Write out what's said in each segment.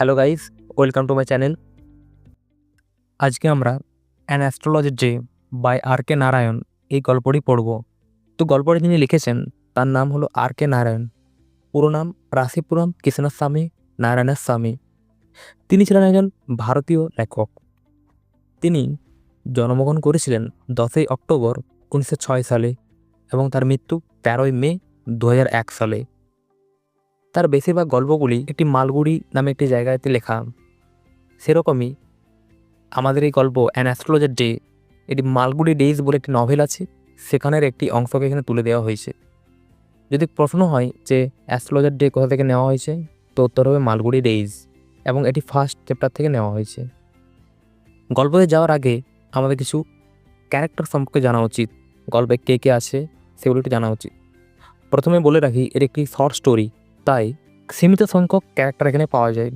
Hello guys welcome to my channel আজকে আমরা an অ্যাস্ট্রোলজির day by R K Narayan এই গল্পটি পড়ব। তো গল্পটি যিনি লিখেছেন, তার নাম হলো আর কে নারায়ণ পুরো নাম রাশিপুরম কৃষ্ণস্বামী নারায়ণের স্বামী। তিনি ছিলেন একজন ভারতীয় লেখক। তিনি জন্মগ্রহণ করেছিলেন দশই অক্টোবর উনিশশো ছয় সালে এবং তার মৃত্যু তেরোই মে দু সালে। তার বেশিরভাগ গল্পগুলি একটি মালগুড়ি নামে একটি জায়গাতে লেখা। সেরকমই আমাদের এই গল্প অ্যান অ্যাস্ট্রোলজার ডে এটি মালগুড়ি ডেইজ বলে একটি নভেল আছে, সেখানের একটি অংশকে এখানে তুলে দেওয়া হয়েছে। যদি প্রশ্ন হয় যে অ্যাস্ট্রোলজার ডে কোথা থেকে নেওয়া হয়েছে, তো উত্তর হবে মালগুড়ি ডেইজ এবং এটি ফার্স্ট চ্যাপ্টার থেকে নেওয়া হয়েছে। গল্পতে যাওয়ার আগে আমাদের কিছু ক্যারেক্টার সম্পর্কে জানা উচিত। গল্পে কে কে আছে, সেগুলো একটু জানা উচিত। প্রথমে বলে রাখি, এর একটি শর্ট স্টোরি তাই সীমিত সংখ্যক ক্যারেক্টার এখানে পাওয়া যায়।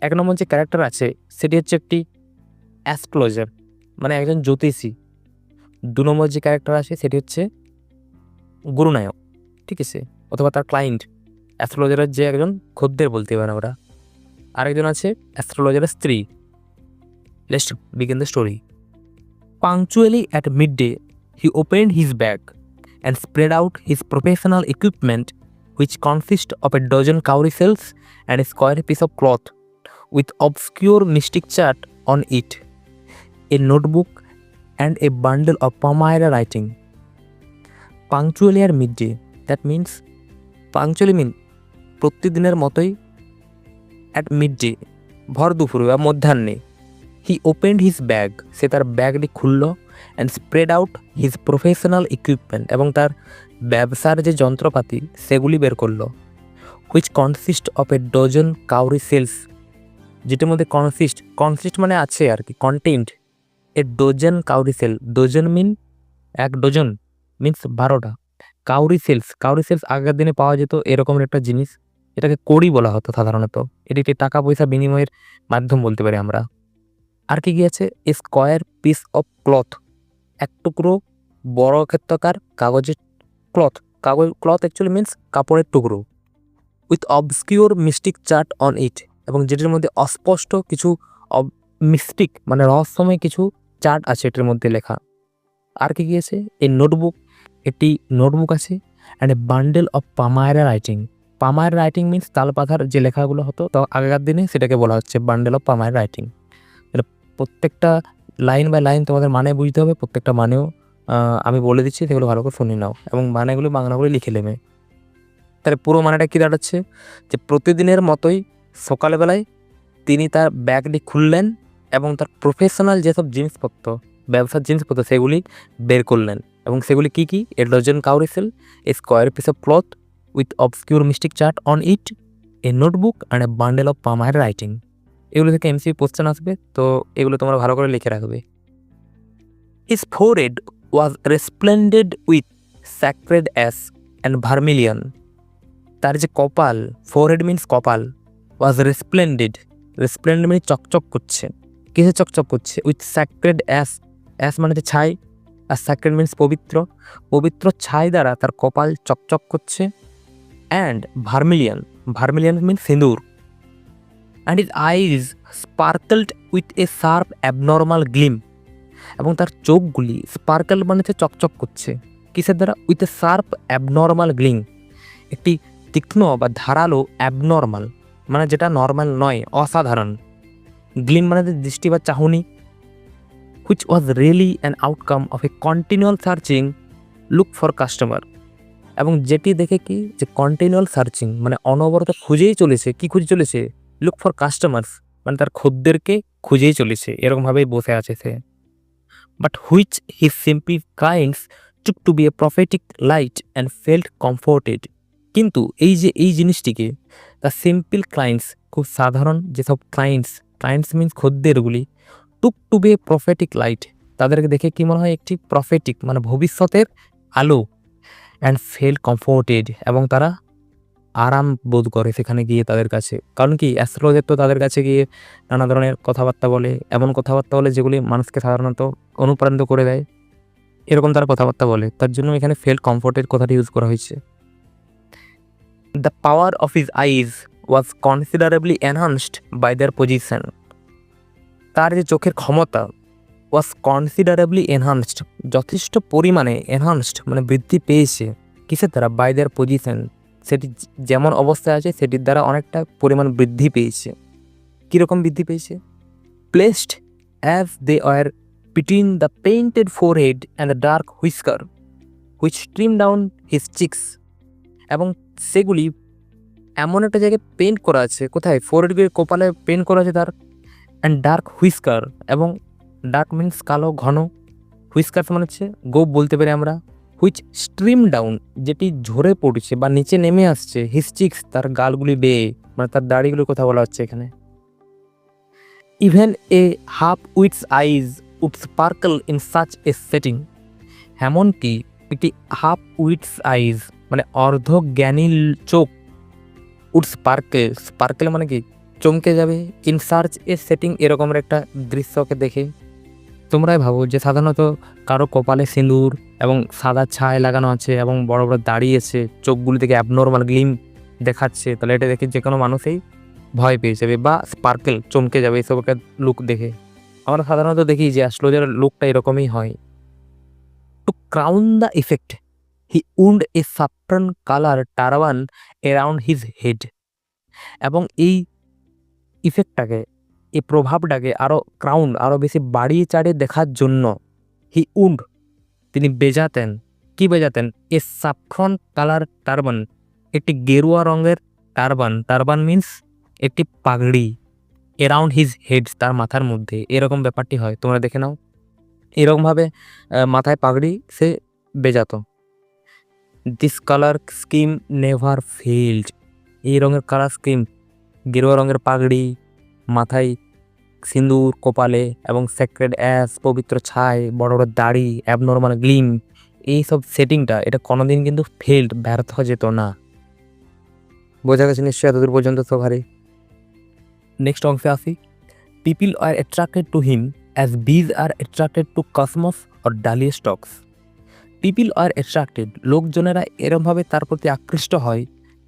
এক নম্বর যে ক্যারেক্টার আছে সেটি হচ্ছে একটি অ্যাস্ট্রোলজার মানে একজন জ্যোতিষী। দু নম্বর যে ক্যারেক্টার আছে সেটি হচ্ছে গুরুনায়ক ঠিক আছে? অথবা তার ক্লায়েন্ট অ্যাস্ট্রোলজারের যে একজন খদ্দের বলতে পারে ওরা আরেকজন আছে অ্যাস্ট্রোলজারের স্ত্রী। Let's begin the story punctually at midday he opened his bag and spread out his professional equipment, which consist of a dozen cowrie cells and a square piece of cloth with obscure mystic chart on it, a notebook, and a bundle of Palmyra writing. Punctually at midday, that means punctually mean প্রতিদিনের মতোই at mid day ভর দুপুরে বা মধ্যাহ্নে he opened his bag সে তার ব্যাগটি খুললো and spread out his professional equipment এবং তার ব্যবসার যে যন্ত্রপাতি, সেগুলি বের করল। Which consist of a dozen cowrie shells যেটার মধ্যে কনসিস্ট কনসিস্ট মানে আছে আর কি content a dozen cowrie shell dozen mean এক ডজন মিন্স বারোটা। কাউরি সেলস কাউরি সেলস আগের দিনে পাওয়া যেত এরকমের একটা জিনিস, এটাকে কড়ি বলা হতো সাধারণত। এটি একটি টাকা পয়সা বিনিময়ের মাধ্যম বলতে পারি আমরা। আর কি a square piece of cloth এক টুকরো বড় ক্ষেত্রকার কাগজের ক্লথ কাগজ ক্লথ অ্যাকচুয়ালি মিন্স কাপড়ের টুকরো। With obscure mystic chart on it এবং যেটির মধ্যে অস্পষ্ট কিছু মিস্টিক মানে রহস্যময় কিছু চার্ট আছে এটির মধ্যে লেখা। আর কি কি আছে? এই নোটবুক একটি নোটবুক আছে and a bundle of palmyra writing palmyra writing means তালপাথার যে লেখাগুলো হতো, তো আগেকার দিনে সেটাকে বলা হচ্ছে বান্ডেল অফ পামায়ের রাইটিং প্রত্যেকটা লাইন বাই লাইন তোমাদের মানে বুঝতে হবে, প্রত্যেকটা মানেও আমি বলে দিচ্ছি, সেগুলো ভালো করে শুনে নাও এবং মানেগুলো বাংলাগুলো লিখে নেবে। তাহলে পুরো মানেটা কী দাঁড়াচ্ছে? যে প্রতিদিনের মতোই সকালবেলায় তিনি তার ব্যাগটি খুললেন এবং তার প্রফেশনাল যেসব জিনিসপত্র, ব্যবসার জিনিসপত্র, সেগুলি বের করলেন এবং সেগুলি কী কী? A dozen cowrie shells a square piece of cloth with obscure mystic chart on it a notebook and a bundle of palmyra writing এগুলো থেকে এমসি কোশ্চেন আসবে, তো এগুলো তোমরা ভালো করে লিখে রাখবে। His fore forehead was resplendent with sacred ash and vermilion তার যে কপাল ফোরহেড মিনস কপাল ওয়াজ রেসপ্লেন্ডেড রেসপ্লেন্ডেড মানে চকচক করছে। কিসে চকচক করছে? উইথ স্যাক্রেড অ্যাস অ্যাস মানে যে ছাই, আর স্যাক্রেড মিনস পবিত্র। পবিত্র ছাই দ্বারা তার কপাল চকচক করছে। অ্যান্ড ভার্মিলিয়ন ভার্মিলিয়ন মিন্স সিঁদুর। And his eyes sparkled with a sharp abnormal gleam এবং তার চোখগুলি স্পার্কেল হচ্ছে চকচক করছে। কিসের দ্বারা? With a sharp abnormal gleam একটি তীক্ষ্ণ বা ধারালো অ্যাবনর্মাল মানে যেটা নর্মাল নয়, অসাধারণ। গ্লিম মানে দৃষ্টি বা চাহনি which was really an outcome of a continual searching look for customer এবং যেটি দেখে কি? যে কন্টিনিউয়াল সার্চিং মানে অনবরত খুঁজেই চলেছে। কি খুঁজে চলেছে? লুক ফর কাস্টমার্স মানে তার খদ্দেরকে খুঁজেই চলেছে। এরকমভাবেই বসে আছে সে। But which he simply kinds took to be a prophetic light and felt comforted কিন্তু এই যে, এই জিনিসটিকে দ্য সিম্পল ক্লায়েন্টস খুব সাধারণ যেসব clients clients means খদ্দেরগুলি took to be prophetic light তাদেরকে দেখে কী মনে হয় একটি প্রফেটিক মানে ভবিষ্যতের আলো অ্যান্ড ফেল কমফোর্টেড এবং তারা আরাম বোধ করে সেখানে গিয়ে তাদের কাছে। কারণ কি অ্যাস্ট্রোলজার তো তাদের কাছে গিয়ে নানা ধরনের কথাবার্তা বলে, এমন কথাবার্তা বলে যেগুলি মানুষকে সাধারণত অনুপ্রাণিত করে দেয়। এরকম তারা কথাবার্তা বলে। তার জন্য এখানে ফেল কমফোর্টের কথাটি ইউজ করা হয়েছে। The power of his eyes was considerably enhanced by their position তার যে চোখের ক্ষমতা ওয়াজ কনসিডারেবলি এনহান্সড যথেষ্ট পরিমাণে এনহান্সড মানে বৃদ্ধি পেয়েছে, কিসের দ্বারা? বাই দেয়ার পজিশন সেটি যেমন অবস্থায় আছে, সেটির দ্বারা অনেকটা পরিমাণ বৃদ্ধি পেয়েছে। কীরকম বৃদ্ধি পেয়েছে? Placed as they are between the painted forehead and the dark whisker which stream down his cheeks এবং সেগুলি এমন একটা জায়গায় পেন্ট করা আছে, কোথায়? ফোরহেডের কপালে পেন্ট করা আছে তার অ্যান্ড ডার্ক হুইস্কার এবং ডার্ক মিন্স কালো, ঘন। হুইস্কার মানে হচ্ছে গোপ বলতে পারি আমরা। হুইচ স্ট্রিম ডাউন যেটি ঝরে পড়ছে বা নিচে নেমে আসছে হিস্টিক্স তার গালগুলি বেয়ে মানে তার দাড়িগুলির কথা বলা হচ্ছে এখানে। Even a half wit's eyes would sparkle in such a setting এমনকি একটি হাফ উইথস আইজ মানে অর্ধ জ্ঞানী চোখ উড স্পার্কেল স্পার্কেল মানে কি? চমকে যাবে। ইন সার্চ এ সেটিং এরকমের একটা দৃশ্যকে দেখে তোমরাই ভাবো যে সাধারণত কারও কপালে সিঁদুর এবং সাদা ছায় লাগানো আছে এবং বড় বড় দাঁড়িয়েছে চোখগুলি থেকে অ্যাবনর্মাল গ্লিম দেখাচ্ছে। তাহলে এটা দেখে যে কোনো মানুষই ভয় পেয়ে যাবে বা স্পার্কেল চমকে যাবে এইসব একটা লুক দেখে। আমরা সাধারণত দেখি যে অ্যাস্ট্রোলজার লুকটা এরকমই হয়। To crown the effect he wound a saffron colour turban around his head এবং এই ইফেক্টটাকে এই প্রভাবটাকে আরও ক্রাউন আরও বেশি বাড়িয়ে চাড়িয়ে দেখার জন্য হি উন্ড তিনি বেজাতেন। কি বেজাতেন? A saffron colour turban. একটি গেরুয়া রঙের টারবান। টারবান মিন্স একটি পাগড়ি। এরাউন্ড হিজ হেড তার মাথার মধ্যে। এরকম ব্যাপারটি হয়। তোমরা দেখে নাও। এরকমভাবে মাথায় পাগড়ি, সে বেজাতো। This colour scheme never failed এই রঙের কালার স্কিম গেরুয়া রঙের পাগড়ি, মাথায় সিঁদুর কপালে এবং সেক্রেড অ্যাস পবিত্র ছাই, বড় বড় দাড়ি অ্যাবনর্মাল গ্লিম এই সব সেটিংটা এটা কোনোদিন কিন্তু ফেল্ড ব্যর্থ যেত না। বোঝা গেছে নিশ্চয়ই এতদূর পর্যন্ত ভারী। নেক্সট অংশে আসি। People are attracted to him as bees are attracted to cosmos or dahlia stalks people are attracted লোকজনেরা এরমভাবে তার প্রতি আকৃষ্ট হয়,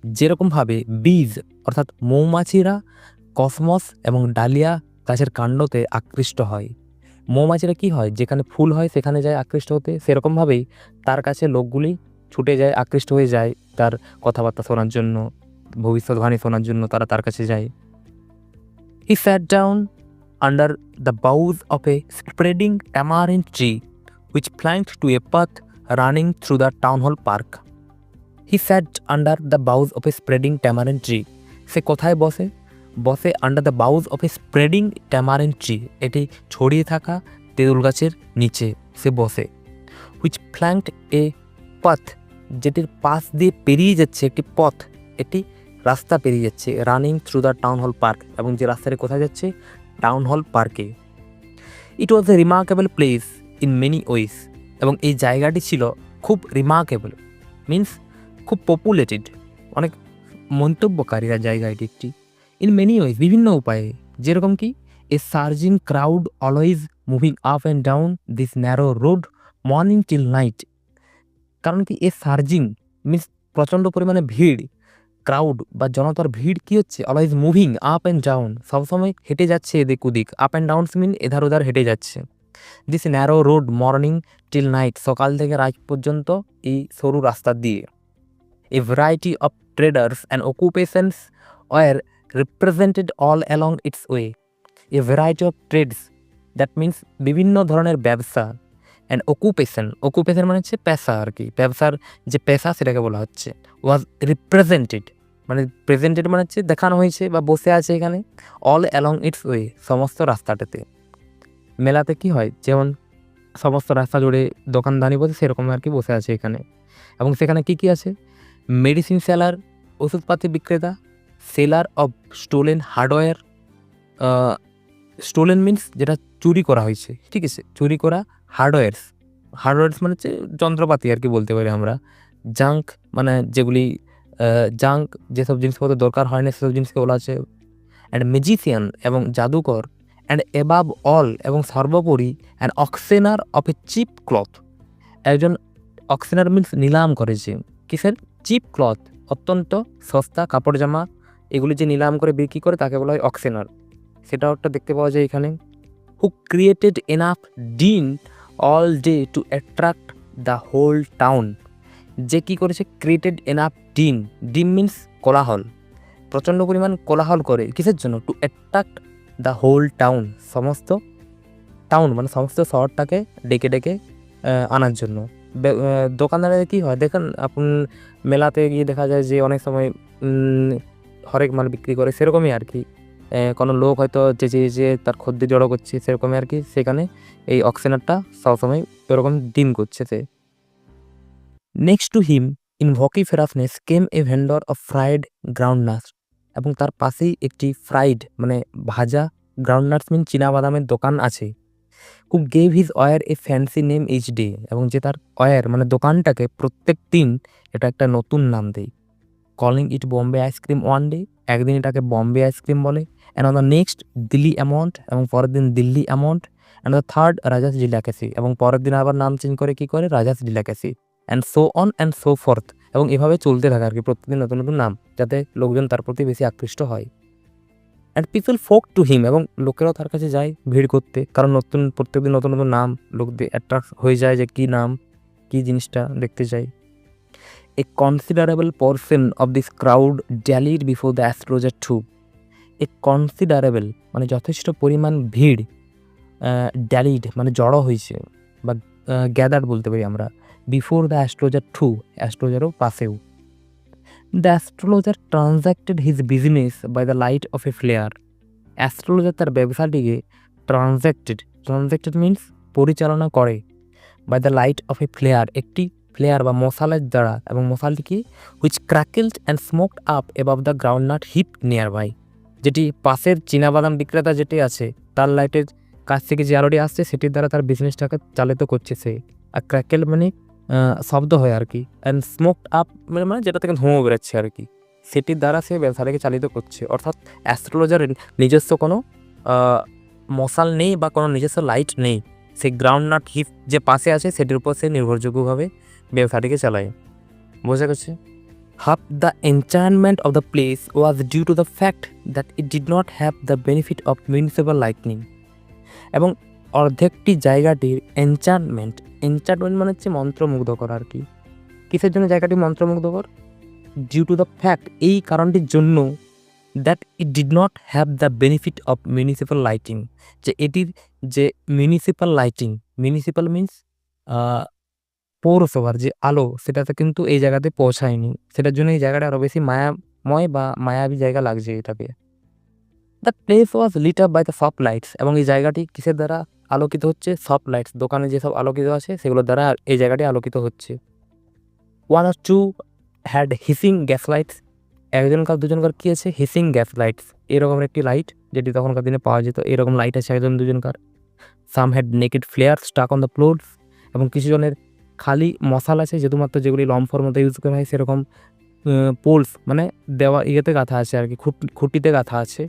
যেরকমভাবে বীজ অর্থাৎ মৌমাছিরা কসমস এবং ডালিয়া গাছের কাণ্ডতে আকৃষ্ট হয়। মৌমাছিরা কি হয়? যেখানে ফুল হয়, সেখানে যায় আকৃষ্ট হতে। সেরকমভাবেই তার কাছে লোকগুলি ছুটে যায়, আকৃষ্ট হয়ে যায় তার কথাবার্তা শোনার জন্য, ভবিষ্যৎবাণী শোনার জন্য তারা তার কাছে যায়। He sat down under the boughs of a spreading tamarind tree which flanked to a path running through the town hall park. He sat under the boughs of a spreading tamarind tree. সে কোথায় বসে? বসে under the boughs of a spreading tamarind tree এটি ছড়িয়ে থাকা তেঁতুল গাছের নিচে সে বসে হুইচ ফ্ল্যাঙ্কড এ পথ যেটির পাশ দিয়ে পেরিয়ে যাচ্ছে একটি পথ একটি রাস্তা পেরিয়ে যাচ্ছে running through the town hall park এবং যে রাস্তাটি কোথায় যাচ্ছে? টাউন হল পার্কে it was a remarkable place in many ways এবং এই জায়গাটি ছিল খুব রিমার্কেবল মিন্স খুব পপুলেটেড অনেক মন্তব্যকারীরা জায়গা এটি একটি ইন মেনি ওয়েজ বিভিন্ন উপায়ে। যেরকম কি a surging crowd always moving up and down this narrow road morning till night কারণ কি এ সার্জিং মিন্স প্রচণ্ড পরিমাণে ভিড়। ক্রাউড বা জনতার ভিড় কি হচ্ছে? Always moving up and down সবসময় হেঁটে যাচ্ছে এদিক ওদিক। আপ অ্যান্ড ডাউনস মিন এধার ওধার হেঁটে যাচ্ছে। This narrow road morning till night সকাল থেকে রাত পর্যন্ত এই সরু রাস্তা দিয়ে। A variety of traders and occupations were represented all along its way a variety of trades that means বিভিন্ন ধরনের ব্যবসা অ্যান্ড অকুপেশন অকুপেশন মানে হচ্ছে পেশা আর কি। ব্যবসার যে পেশা, সেটাকে বলা হচ্ছে। ওয়াজ রিপ্রেজেন্টেড মানে প্রেজেন্টেড মানে হচ্ছে দেখানো হয়েছে বা বসে আছে এখানে অল অ্যালং ইটস ওয়ে সমস্ত রাস্তাটাতে। মেলাতে কি হয়, যেমন সমস্ত রাস্তা জুড়ে দোকানদানি বসে, সেরকম আর কি বসে আছে এখানে। এবং সেখানে কি কি আছে? মেডিসিন সেলার ওষুধপাতি বিক্রেতা seller of stolen hardware stolen means যেটা চুরি করা হয়েছে, ঠিক আছে? চুরি করা হার্ডওয়্যারস। হার্ডওয়্যারস মানে হচ্ছে যন্ত্রপাতি আর কি বলতে পারি আমরা। জাঙ্ক মানে যেগুলি জাঙ্ক যেসব জিনিসপত্র দরকার হয় না, সেসব জিনিসকে বলা আছে অ্যান্ড ম্যাজিশিয়ান এবং জাদুকর অ্যান্ড এবাব অল এবং সর্বোপরি and auctioneer of a cheap cloth একজন অক্সেনার মিন্স নিলাম করেছে কিসের? চিপ ক্লথ অত্যন্ত সস্তা কাপড় জামা এগুলি যে নিলাম করে বিক্রি করে তাকে বলা হয় অক্সেনার। সেটাও একটা দেখতে পাওয়া যায় এখানে। Who created enough din all day to attract the whole town যে কী করেছে? Created enough din din means কোলাহল। প্রচণ্ড পরিমাণ কোলাহল করে কিসের জন্য? To attract the whole town সমস্ত টাউন মানে সমস্ত শহরটাকে ডেকে ডেকে আনার জন্য। দোকানদারের কী হয়? দেখেন আপনি মেলাতে গিয়ে দেখা যায় যে অনেক সময় হরেক মাল বিক্রি করে, সেরকমই আর কি। কোনো লোক হয়তো যে যে তার খদ্দের জড়ো করছে, সেরকমই আর কি। সেখানে এই অক্সিনারটা সবসময় এরকম ডিম করছে সে। Next to him in vociferousness came a vendor of fried ground nuts এবং তার পাশেই একটি ফ্রাইড মানে ভাজা গ্রাউন্ড নাটস মিন বাদামের দোকান আছে। Who gave his ware a fancy name each day এবং যে তার অয়ার মানে দোকানটাকে প্রত্যেক দিন এটা একটা নতুন নাম দেয়। Calling it Bombay ice cream one day একদিন এটাকে বম্বে আইসক্রিম বলে and on the next Delhi amount এবং পরের দিন Delhi amount and the third Raja's delicacy এবং পরের দিন আবার নাম চেঞ্জ করে কি করে? Raja's delicacy and so on and so forth এবং এভাবে চলতে থাকে আর কি প্রত্যেকদিন নতুন নতুন নাম, যাতে লোকজন তার প্রতি বেশি আকৃষ্ট হয়। And people folk to him এবং লোকেরাও তার কাছে যায় ভিড় করতে, কারণ নতুন, প্রত্যেকদিন নতুন নতুন নাম, লোক অ্যাট্রাক্ট হয়ে যায় যে কী নাম, কী জিনিসটা দেখতে চাই a considerable portion of this crowd dallied before the astrologer too a considerable মানে যথেষ্ট পরিমাণ ভিড় ড্যালিড মানে জড়ো হয়েছে, বা গ্যাদার বলতে পারি আমরা বিফোর দ্য অ্যাস্ট্রোলজার টু অ্যাস্ট্রোলজারও পাশেও। The astrologer transacted his business by the light of a flare astrologer তার ব্যবসাটিকে ট্রানজ্যাক্টেড ট্রানজ্যাক্টেড মিন্স পরিচালনা করে by the light of a flare একটি ফ্লেয়ার বা মশালের দ্বারা এবং মশালটি কি? Which crackled and smoked up above the ground nut heap nearby যেটি পাশের চীনাবাদাম বিক্রেতা যেটি আছে, তার লাইটের কাছ থেকে যে আলোটি আসছে, সেটির দ্বারা তার বিজনেসটাকে চালিত করছে সে। আর ক্র্যাকেল মানে শব্দ হয় আর কি। অ্যান্ড স্মোকড আপ মানে মানে যেটা থেকে ধোঁয়া বেরোচ্ছে আর কি। সেটির দ্বারা সে ব্যবসাটাকে চালিত করছে। অর্থাৎ অ্যাস্ট্রোলজারের নিজস্ব কোনো মশাল নেই বা কোনো নিজস্ব লাইট নেই। সেই গ্রাউন্ড নাট হিপ যে পাশে আছে, সেটির উপর সে নির্ভরযোগ্যভাবে ব্যবসাটিকে চালায়। বোঝা গেছে? Half the enchantment of the place was due to the fact that it did not have the benefit of municipal lightning এবং অর্ধেকটি জায়গাটির এনচানমেন্ট এনচানমেন্ট মানে হচ্ছে মন্ত্রমুগ্ধকর আর কি। কিসের জন্য জায়গাটি মন্ত্রমুগ্ধকর? ডিউ টু দ্য ফ্যাক্ট এই কারণটির জন্য that it did not have the benefit of municipal lighting যে এটির যে মিউনিসিপ্যাল লাইটিং মিউনিসিপ্যাল মিন্স পৌরসভার যে আলো, সেটাতে কিন্তু এই জায়গাতে পৌঁছায়নি। সেটার জন্য এই জায়গাটা আরও বেশি মায়াময় বা মায়াবী জায়গা লাগছে এটাকে। The place was lit up by the soft lights এবং এই জায়গাটি কিসের দ্বারা আলোকিত হচ্ছে? সফট লাইটস দোকানে যেসব আলোকিত আছে, সেগুলোর দ্বারা এই জায়গাটি আলোকিত হচ্ছে। One or two had hissing gas lights একজনকার, দুজনকার কী আছে? হিসিং গ্যাস লাইটস এরকম একটি লাইট যেটি তখনকার দিনে পাওয়া যেত, এরকম লাইট আছে একজন, দুজনকার। Some had naked flare stuck on the floors এবং কিছু জনের খালি মশাল আছে শুধুমাত্র যেগুলি লম্ফর মতো ইউজ করা হয়, সেরকম পোলস মানে দেওয়া ইয়েতে গাঁথা আছে আর কি, খুঁট- খুঁটিতে গাঁথা আছে।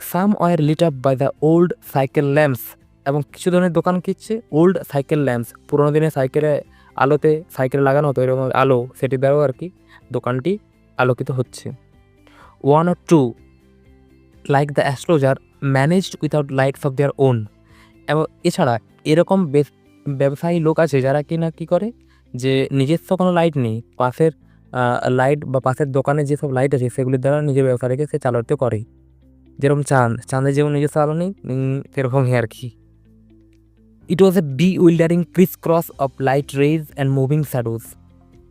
Some were lit up by the old cycle lamps এবং কিছু ধরনের দোকান কিচ্ছে ওল্ড সাইকেল ল্যাম্পস পুরোনো দিনে সাইকেলে আলোতে সাইকেলে লাগানো হতো, এরকম আলো, সেটি দ্বারাও আর কি দোকানটি আলোকিত হচ্ছে। One or two like the astrologer managed without lights of their own এবং এছাড়া এরকম বেশ ব্যবসায়ী লোক আছে যারা কি না কী করে? যে নিজস্ব কোনো লাইট নেই। পাশের লাইট বা পাশের দোকানে যেসব লাইট আছে সেগুলির দ্বারা নিজের ব্যবসাটাকে সে চালিত করে। যেরকম চাঁদ, চাঁদের যেমন নিজস্ব আলো নেই সেরকমই আর কি। It was a bewildering criss cross of light rays and moving shadows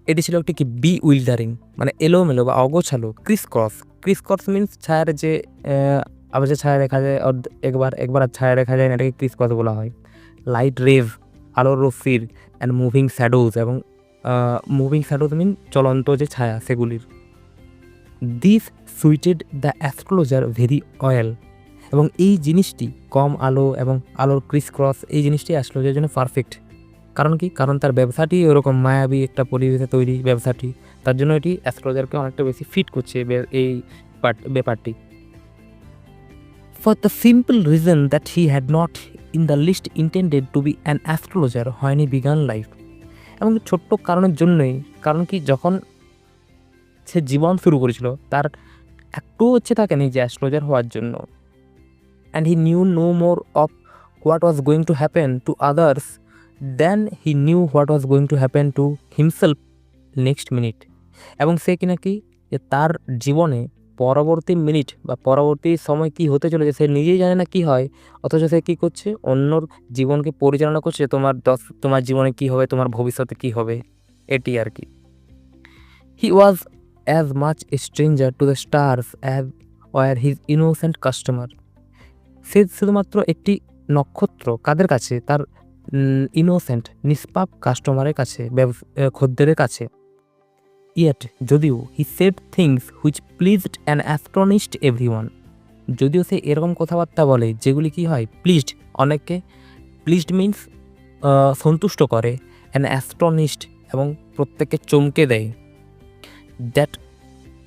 এটি ছিল একটি কি বি উইল্ডারিং মানে এলোমেলো বা অগোছালো criss cross criss cross means ছায়ার যে আবার যে ছায়া দেখা যায় একবার একবার ছায়া দেখা যায় না, এটাকে ক্রিস ক্রস বলা হয়। লাইট রেভ আলোর রশ্মির অ্যান্ড মুভিং শ্যাডোজ এবং মুভিং শ্যাডোজ মিন চলন্ত যে ছায়া সেগুলির। This suited the astrologer very well এবং এই জিনিসটি কম আলো এবং আলোর ক্রিস ক্রস এই জিনিসটি অ্যাস্ট্রোলজার জন্য পারফেক্ট কারণ কি? কারণ তার ব্যবসাটি ওরকম মায়াবী একটা পরিবেশে তৈরি ব্যবসাটি, তার জন্য এটি অ্যাস্ট্রোলজারকে অনেকটা বেশি ফিট করছে এই পার্ট ব্যাপারটি। For the simple reason that he had not in the least intended to be an astrologer হয়নি বিগান লাইফ। এবং ছোট্ট কারণের জন্যই, কারণ কি যখন সে জীবন শুরু করেছিল, তার একটু হচ্ছে থাকেনি যে অ্যাস্ট্রোলজার হওয়ার জন্য। And he knew no more of what was going to happen to others than he knew what was going to happen to himself next minute এবং সে কি, যে তার জীবনে পরবর্তী মিনিট বা পরবর্তী সময় কি হতে চলেছে সে নিজেই জানে না কি হয়, অথচ সে কী করছে? অন্যর জীবনকে পরিচালনা করছে তোমার দশ, তোমার জীবনে কি হবে, তোমার ভবিষ্যতে কি হবে? এটি আর কি। He was as much stranger to the stars as were his innocent customer সে শুধুমাত্র একটি নক্ষত্র কাদের কাছে? তার ইনোসেন্ট নিষ্পাপ কাস্টমারের কাছে খদ্দেরের কাছে। ইয়েট যদিও he said things which pleased and astonished every one যদিও সে এরকম কথাবার্তা বলে যেগুলি কি হয়? প্লিজড অনেককে। প্লিজড মিন্স সন্তুষ্ট করে অ্যান্ড অ্যাস্ট্রনিস্ট এবং প্রত্যেককে চমকে দেয়। That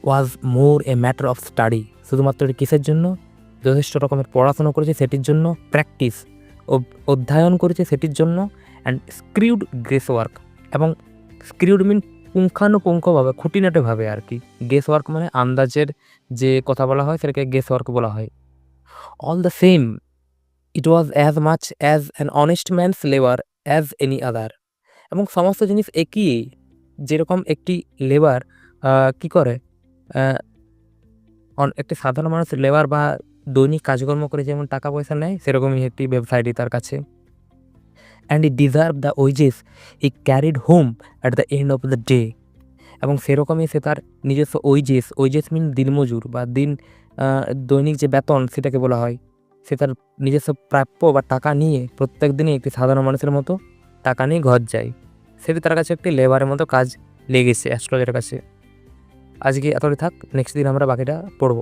was more a matter of study শুধুমাত্র এটি কিসের জন্য? যথেষ্ট রকমের পড়াশোনা করেছে সেটির জন্য। প্র্যাকটিস অধ্যয়ন করেছে সেটির জন্য অ্যান্ড স্ক্রিউড গ্রেস ওয়ার্ক এবং স্ক্রিউড মিন পুঙ্খানুপুঙ্খভাবে, খুঁটিনাটিভাবে আর কি। গেস ওয়ার্ক মানে আন্দাজের যে কথা বলা হয়, সেটাকে গেস ওয়ার্ক বলা হয়। All the same it was as much as an honest man's labour as any other এবং সমস্ত জিনিস একই, যেরকম একটি লেবার কি করে? একটি সাধারণ মানুষ লেবার বা দৈনিক কাজকর্ম করে যেমন টাকা পয়সা নেয়, সেরকমই একটি ব্যবসায়ী তার কাছে। And he deserve the wages he carried home at the end of the day এবং সেরকমই সে তার নিজস্ব ওয়েজেস ওয়েজেস মিন দিনমজুর বা দিন দৈনিক যে বেতন সেটাকে বলা হয়। সে তার নিজস্ব প্রাপ্য বা টাকা নিয়ে প্রত্যেক দিনই একটি সাধারণ মানুষের মতো টাকা নিয়ে ঘর যায়। সেটি তার কাছে একটি লেবারের মতো কাজ লেগেছে অ্যাস্ট্রোলজারের কাছে। আজকে এতটাই থাক নেক্সট দিন আমরা বাকিটা পড়ব।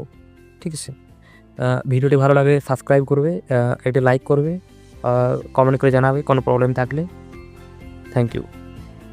ঠিক আছে? ভিডিওটি ভালো লাগে সাবস্ক্রাইব করবে একটি লাইক করবে। কমেন্ট করে জানাবে কোনো প্রবলেম থাকলে। Thank you